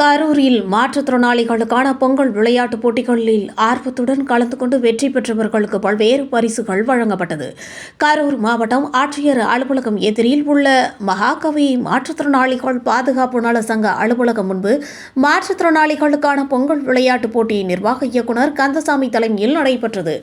கரூரில் மாற்றுத்திறனாளிகளுக்கான பொங்கல் விளையாட்டுப் போட்டிகளில் ஆர்வத்துடன் கலந்து கொண்டு வெற்றி பெற்றவர்களுக்கு பல்வேறு பரிசுகள் வழங்கப்பட்டது. கரூர் மாவட்டம் ஆட்சியர் அலுவலகம் எதிரில் உள்ள மகாகவி மாற்றுத்திறனாளிகள் பாதுகாப்பு நல சங்க அலுவலகம் முன்பு மாற்றுத்திறனாளிகளுக்கான பொங்கல் விளையாட்டுப் போட்டி நிர்வாக இயக்குநர் கந்தசாமி தலைமையில் நடைபெற்றது.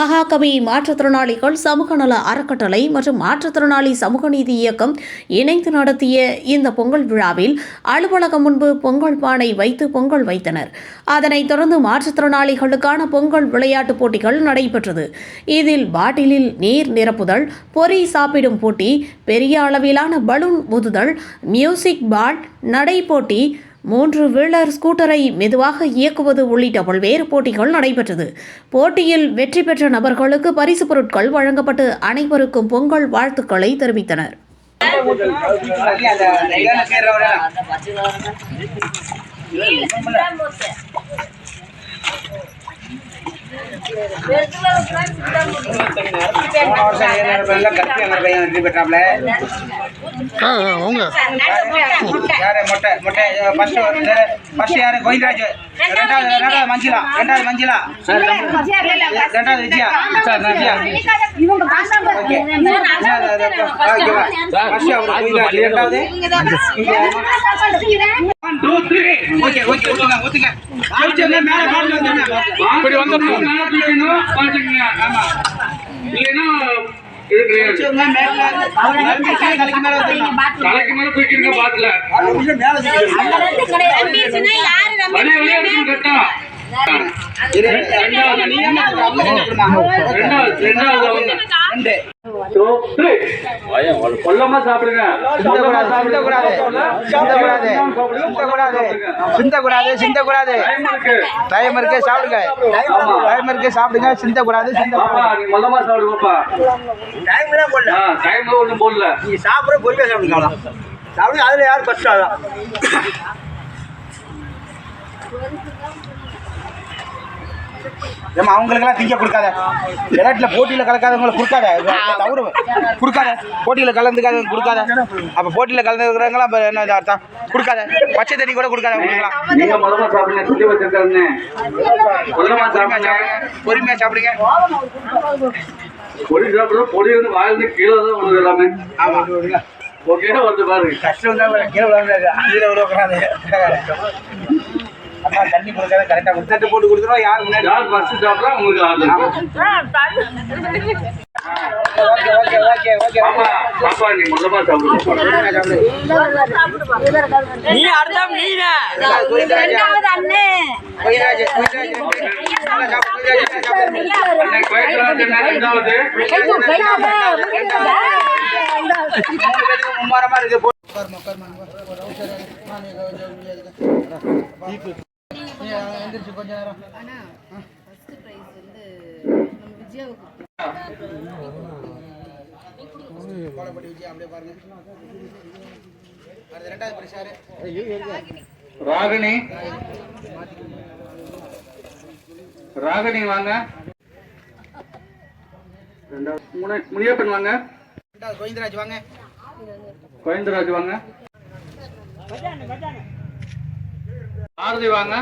மகாகவி மாற்றுத்திறனாளிகள் சமூக நல அறக்கட்டளை மற்றும் மாற்றுத்திறனாளி சமூக நீதி இயக்கம் இணைந்து நடத்திய இந்த பொங்கல் விழாவில் அலுவலகம் முன்பு பொங்கல் பானை வைத்து பொங்கல் வைத்தனர். அதனைத் தொடர்ந்து மாற்றுத்திறனாளிகளுக்கான பொங்கல் விளையாட்டுப் போட்டிகள் நடைபெற்றது. இதில் பாட்டிலில் நீர் நிரப்புதல் பொறி சாப்பிடும் போட்டி பெரிய அளவிலான பலூன் ஊதுதல் மியூசிக் பால் நடை போட்டி மூன்று வீலர் ஸ்கூட்டரை மெதுவாக இயக்குவது உள்ளிட்ட பல்வேறு போட்டிகள் நடைபெற்றது. போட்டியில் வெற்றி பெற்ற நபர்களுக்கு பரிசு பொருட்கள் வழங்கப்பட்டு அனைவருக்கும் பொங்கல் வாழ்த்துக்களை தெரிவித்தனர். அந்த அவங்க யாரு மொட்டை மொட்டை ஃபர்ஸ்ட் ஃபர்ஸ்ட் யாரு கோவிந்தராஜ் ரெண்டாவது ரெண்டாவது மஞ்சிலா ரெண்டாவது மஞ்சிலா ரெண்டாவது Vijaya sir Vijaya okay first அவர் கோவிந்தராஜ் ரெண்டாவது one two three okay okay ஓகேங்க ஓகேங்க ஜெயிச்சவங்க மேல பால் வந்துருங்க இப்படி வந்துடணும் இல்லைன்னா தலைக்கு மேல தூக்கிருங்க பாத்துல ரெண்டாவது ரெண்டாவது Two, three. கொல்லமா சாப்பிடுங்க. சிந்தக்கூடாது சிந்தக்கூடாது சிந்தக்கூடாது. சிந்தக்கூடாது. சிந்தக்கூடாது டைம் இருக்கு சாப்பிடுங்க. டைம் இருக்கு சாப்பிடுங்க. சிந்தக்கூடாது சிந்தக்கூடாது. மொல்லமா சாப்பிடு பாப்பா. டைம்லாம் போடல. டைம்ல சாப்பிட சாப்பிடுங்க அதுல யார் ஆகலாம் ஏமா அவங்களுக்கெல்லாம் திங்க கொடுக்காத. விளையாட்டுல போட்டியில கலக்காதவங்களுக்கு கொடுக்காத. தவறு. கொடுக்காத. போட்டியில கலந்துக்காதவங்க கொடுக்காத. அப்ப போட்டியில கலந்துக்கிறவங்களாம் அப்ப என்ன அர்த்தம்? கொடுக்காத. பச்சை தண்ணி கூட கொடுக்காத மொல்லமா சாப்பிடுங்க பொடி சாப்பிடுறோம் பொடி வந்து வாயிலிருந்து கீழே தான் வருது எல்லாமே. ஓகே வருது பாருங்க. கஷ்டம் தான் கீழே விழாது கீழே விழக்கூடாது அம்மா தண்ணி கொடுக்காத கரெக்டாக கொடுத்துட்டு போட்டு கொடுத்துருவோம் யார் முன்னாடி? யார் ஃபர்ஸ்ட் சாப்பிட்றா உங்களுக்கு ஆகுது ஓகே ஓகே ஓகே ஓகே. பாப்பா பாப்பா நீ மொல்லமா சாப்பிடு. நீ அடுத்த ரெண்டாவது. கோயிராஜ் கோயிராஜ். மும்மாரமா இருக்கு எந்திரிச்சு கொஞ்ச நேரம். கோலப்பட்டி விஜய் அப்படியே பாருங்க அடுத்து ரெண்டாவது பரிசு யாரு ராகினி. ராகினி வாங்க. ரெண்டாவது முனி முனியப்பன் வாங்க. ரெண்டாவது கோவிந்தராஜ் வாங்க. கோவிந்தராஜ் வாங்க. ஆறுதி வாங்க.